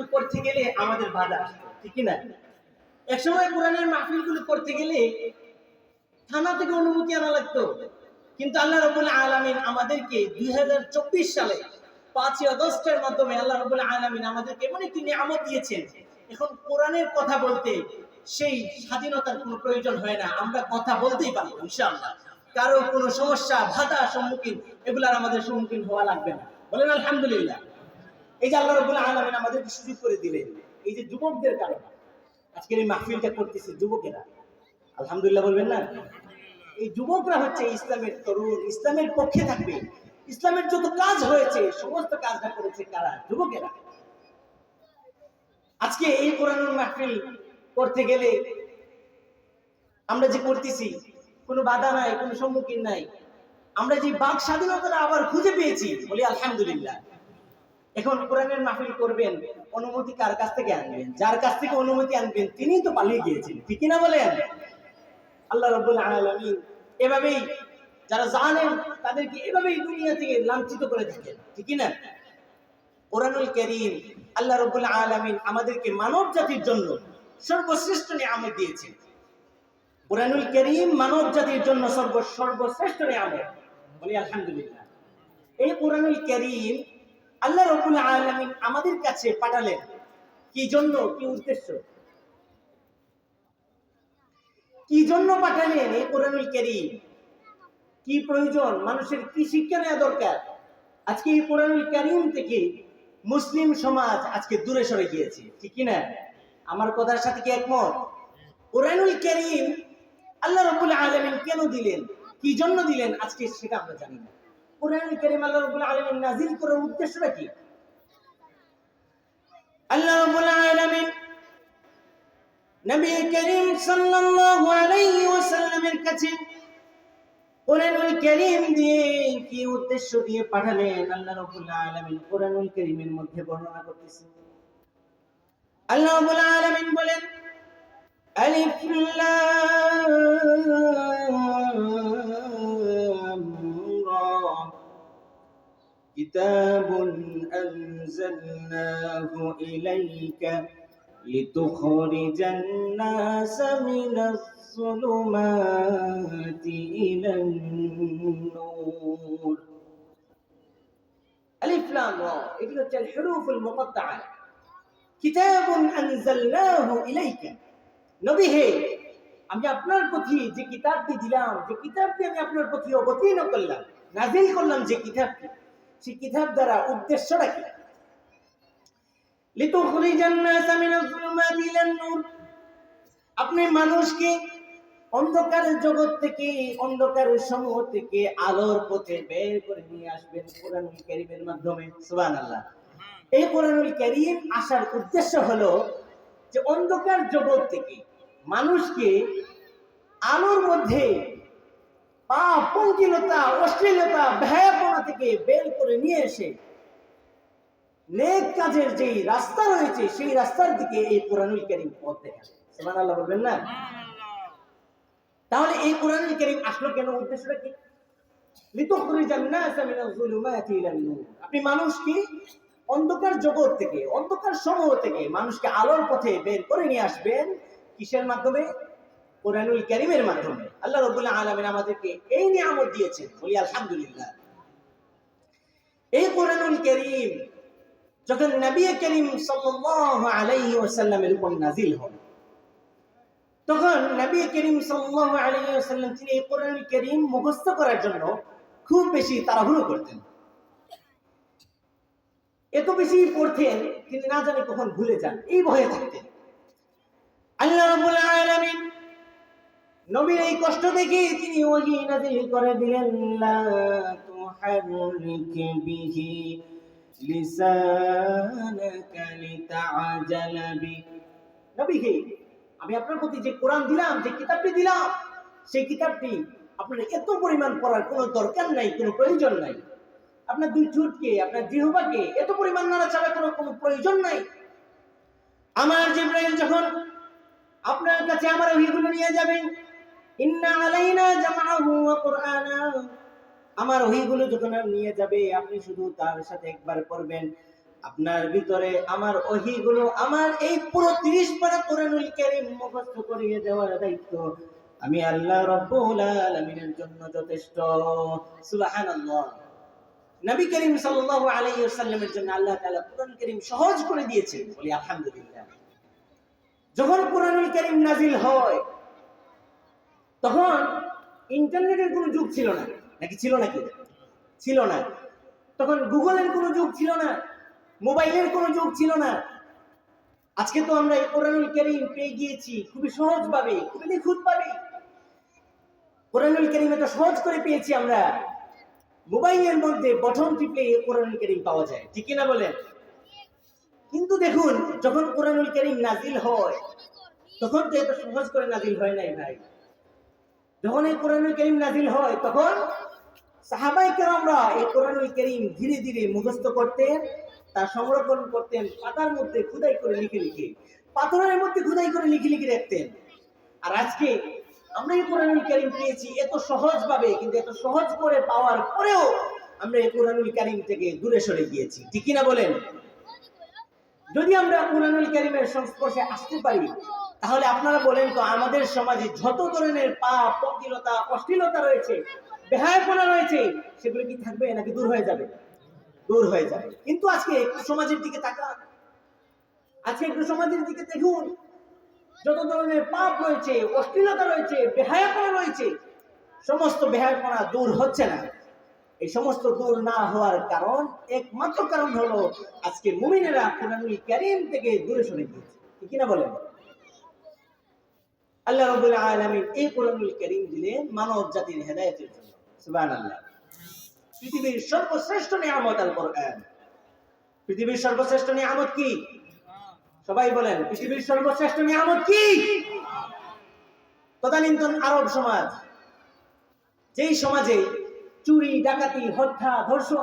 মাহফিলগুলো করতে গেলে আমাদের বাধা আসতো, ঠিক একসময় কোরআনের মাহফিলগুলো করতে গেলে থানা থেকে অনুমতি আনা লাগতো। কিন্তু আল্লাহ আলমিন আমাদেরকে দুই সালে পাঁচই মাধ্যমে আল্লাহ আলমিন আমাদেরকে এমন একটি নিয়ামত দিয়েছেন এখন কোরআনের কথা বলতে সেই স্বাধীনতার কোনো প্রয়োজন হয় না আমরা কথা বলতেই পারি ইনশাআল্লাহ। কারও কোনো সমস্যা বাধা সম্মুখীন এগুলার আমাদের সম্মুখীন হওয়া লাগবে না। বলেন আলহামদুলিল্লাহ। এই যে আল্লাহ সুযোগ করে দিলেন, এই যে যুবকদের কারণে। এই মাহফিলটা করতেছে যুবকেরা। আলহামদুলিল্লাহ বলবেন না? এই যুবকরা হচ্ছে ইসলামের তরুণ, ইসলামের পক্ষে থাকবে। ইসলামের যত কাজ হয়েছে, সমস্ত কাজটা করেছে কারা? যুবকেরা। আজকে এই কোরআনুল মাহফিল করতে গেলে আমরা যে করতেছি, কোনো বাধা নাই, কোনো সম্মুখীন নাই। আমরা যে বাক স্বাধীনতাটা আবার খুঁজে পেয়েছি, বলি আলহামদুলিল্লাহ। এখন কোরআনের মাহফিল করবেন, অনুমতি কার কাছ থেকে আনবেন? যার কাছ থেকে অনুমতি আনবেন তিনি তো পালিয়ে গিয়েছেন, ঠিক না বলেন? আল্লাহ রব্বুল আলামিন এভাবেই যারা জানেন, তাদেরকে এভাবেই দুনিয়া থেকে লাঞ্ছিত করে থাকেন, ঠিক না কোরআনুল করিম আল্লাহ রব্বুল আলামিন আমাদেরকে মানব জাতির জন্য সর্বশ্রেষ্ঠ নিয়ামত দিয়েছেন। কোরআনুল করিম মানব জাতির জন্য সর্ব সর্বশ্রেষ্ঠ নিয়ামত। বলি আলহামদুলিল্লাহ। এই কোরআনুল করিম আল্লাহ রব্বুল আলামিন আমাদের কাছে পাঠালেন। কি জন্য? কি উদ্দেশ্য? কি জন্য পাঠালেন এই কোরআনুল করিম? কি প্রয়োজন? মানুষের কি শিক্ষা নেওয়া দরকার? আজকে এই কোরআনুল করিম থেকে মুসলিম সমাজ আজকে দূরে সরে গিয়েছে, ঠিক না আমার কথার সাথে কি একমত? কোরআনুল করিম আল্লাহ রব্বুল আলামিন কেন দিলেন? কি জন্য দিলেন? আজকে সেটা আমরা জানি না। কোরআনুল করিম আল্লাহ রব্বুল আলামিন নাজিল করার উদ্দেশ্যটা কি আল্লাহ রব্বুল আলামিন নবী করিম সাল্লাল্লাহু আলাইহি ওয়াসাল্লামের কাছে কোরআনুল কারীম দিয়ে কি উদ্দেশ্য দিয়ে পাঠালেন? আল্লাহ রাব্বুল আলামিন কোরআনুল কারীমের মধ্যে বর্ণনা করতেছেন আল্লাহ রাব্বুল আলামিন বলেন আলিফ লাম كتاب أنزلناه إليك لتخرج الناس من الظلمات إلى النور ألف لام را এটি হচ্ছে الحروف المقطعة كتاب أنزلناه إليك নবী হে আমি আপনার প্রতি যে কিতাবটি দিলাম যে কিতাবটি আমি আপনার প্রতি অবতীর্ণ করলাম নাজিল করলাম যে কিতাবটি সেই কিতাব দ্বারা উদ্দেশ্যটা কি? আপনি মানুষকে অন্ধকারের জগৎ থেকে অন্ধকারের সমূহ থেকে আলোর পথে বের করে নিয়ে আসবেন কোরআনুল কারীমের মাধ্যমে। সুবহানাল্লাহ। এই কোরআনুল কারীম আসার উদ্দেশ্য হলো যে অন্ধকার জগৎ থেকে মানুষকে আলোর মধ্যে পাপ পঙ্কিলতা, অশ্লীলতা থেকে বের করে নিয়ে এসে নেক কাজের যে রাস্তা রয়েছে, সেই রাস্তার দিকে এই কোরআনুল পথ সুবহানাল্লাহ বলবেন না? তাহলে এই কোরআনুল আসলো কেন? উদ্দেশ্যটা কি? আপনি মানুষকে অন্ধকার জগৎ থেকে, অন্ধকার সমূহ থেকে মানুষকে আলোর পথে বের করে নিয়ে আসবেন। কিসের মাধ্যমে? কোরআনুল কারীমের মাধ্যমে। আল্লাহ রাব্বুল আলামিন আমাদেরকে এই নিয়ামত দিয়েছেন। বলি আলহামদুলিল্লাহ। এই কোরআনুল কারীম যখন নবী করিম সাল্লাল্লাহু আলাইহি ওয়াসাল্লামের উপর নাজিল হন, তখন নবী করিম সাল্লাল্লাহু আলাইহি ওয়াসাল্লাম তিনি এই কোরআনুল কারীম মুখস্থ করার জন্য খুব বেশি তাড়াহুড়ো করতেন। এত বেশি পড়তেন তিনি না জানে কখন ভুলে যান, এই ভয়ে থাকতেন। আল্লাহ রাব্বুল আলামিন নবীর এই কষ্ট দেখে তিনি ওহি নাজিল করে দিলেন, লা তুহাররিক বিহি লিসানাকা লিতাআজালা বি নবী হে আমি আপনার প্রতি যে কোরআন দিলাম, যে কিতাবটি দিলাম, সেই কিতাবটি আপনার এত পরিমাণ পড়ার কোনো দরকার নাই, কোনো প্রয়োজন নাই। আপনার দুই ঠোঁটকে আপনার জিহ্বাকে এত পরিমাণ নাড়াচাড়া কোনো কোনো প্রয়োজন নাই। আমার জিব্রাইল যখন আপনার কাছে আমার ওহিগুলো নিয়ে যাবেন ইন্না আলাইনা জামাহু ওয়া কুরআনা। আমার ওহিগুলো যখন নিয়ে যাবে, আপনি শুধু তার সাথে একবার পড়বেন। আপনার ভিতরে আমার ওহিগুলো আমার এই পুরো তিরিশ পারা কোরআনুল কারীম মুখস্থ করিয়ে দেওয়ার দায়িত্ব। আমি আল্লাহ রব্বুল আলামিনের জন্য যথেষ্ট। সুবহানাল্লাহ। নবী করিম সাল্লাল্লাহু আলাইহি ওয়াসাল্লামের জন্য আল্লাহ তাআলা কোরআন কারীম সহজ করে দিয়েছেন। বলি আলহামদুলিল্লাহ। যখন কোরআনুল কারীম নাজিল হয় তখন ইন্টারনেটের কোনো যুগ ছিল না। নাকি ছিল নাকি? ছিল না। তখন গুগলের কোনো যুগ ছিল না। মোবাইলের কোনো যুগ ছিল না। আজকে তো আমরা কোরআনুল কারীম পেয়ে গিয়েছি। খুবই সহজ ভাবে খুবই নিখুঁত ভাবে কোরআনুল কারীম এটা সহজ করে পেয়েছি আমরা। মোবাইলের মধ্যে বটন এই কোরআনুল কারীম পাওয়া যায়। ঠিক না বলেন? কিন্তু দেখুন, যখন কোরআনুল কারীম নাজিল হয়, তখন তো এত সহজ করে নাজিল হয় নাই ভাই। যখন এই কোরআনুল করিম নাজিল হয়, তখন সাহাবাই কেরামরা এই কোরআনুল করিম ধীরে ধীরে মুখস্থ করতেন, তা সংরক্ষণ করতেন, পাতার মধ্যে খুদাই করে লিখে লিখে, পাথরের মধ্যে খুদাই করে লিখে লিখে রাখতেন। আর আজকে আমরা এই কোরআনুল করিম পেয়েছি এত সহজ ভাবে কিন্তু এত সহজ করে পাওয়ার পরেও আমরা এই কোরআনুল করিম থেকে দূরে সরে গিয়েছি। ঠিক কিনা বলেন? যদি আমরা কোরআনুল করিমের সংস্পর্শে আসতে পারি তাহলে আপনারা বলেন তো, আমাদের সমাজে যত ধরনের পাপ পঙ্কিলতা অশ্লীলতা রয়েছে বেহায়পনা রয়েছে, সেগুলো কি থাকবে নাকি দূর হয়ে যাবে? দূর হয়ে যাবে। কিন্তু আজকে একটু সমাজের দিকে তাকান। আজকে একটু সমাজের দিকে দেখুন। যত ধরনের পাপ রয়েছে, অশ্লীলতা রয়েছে বেহায়াপনা রয়েছে, সমস্ত বেহায়াপনা দূর হচ্ছে না। এই সমস্ত দূর না হওয়ার কারণ, একমাত্র কারণ হলো আজকে মুমিনেরা কোরআনুল কারীম থেকে দূরে সরে গিয়েছে। কিনা বলেন? আল্লাহ এই কোরআনুল কারীম দিলেন মানব জাতির হেদায়েতের জন্য। পৃথিবীর সর্বশ্রেষ্ঠ নিয়ামত আল কোরআন। পৃথিবীর সর্বশ্রেষ্ঠ নিয়ামত কি? সবাই বলেন, পৃথিবীর সর্বশ্রেষ্ঠ নিয়ামত কি? তদানীন্তন আরব সমাজ, যেই সমাজে চুরি, ডাকাতি, হত্যা, ধর্ষণ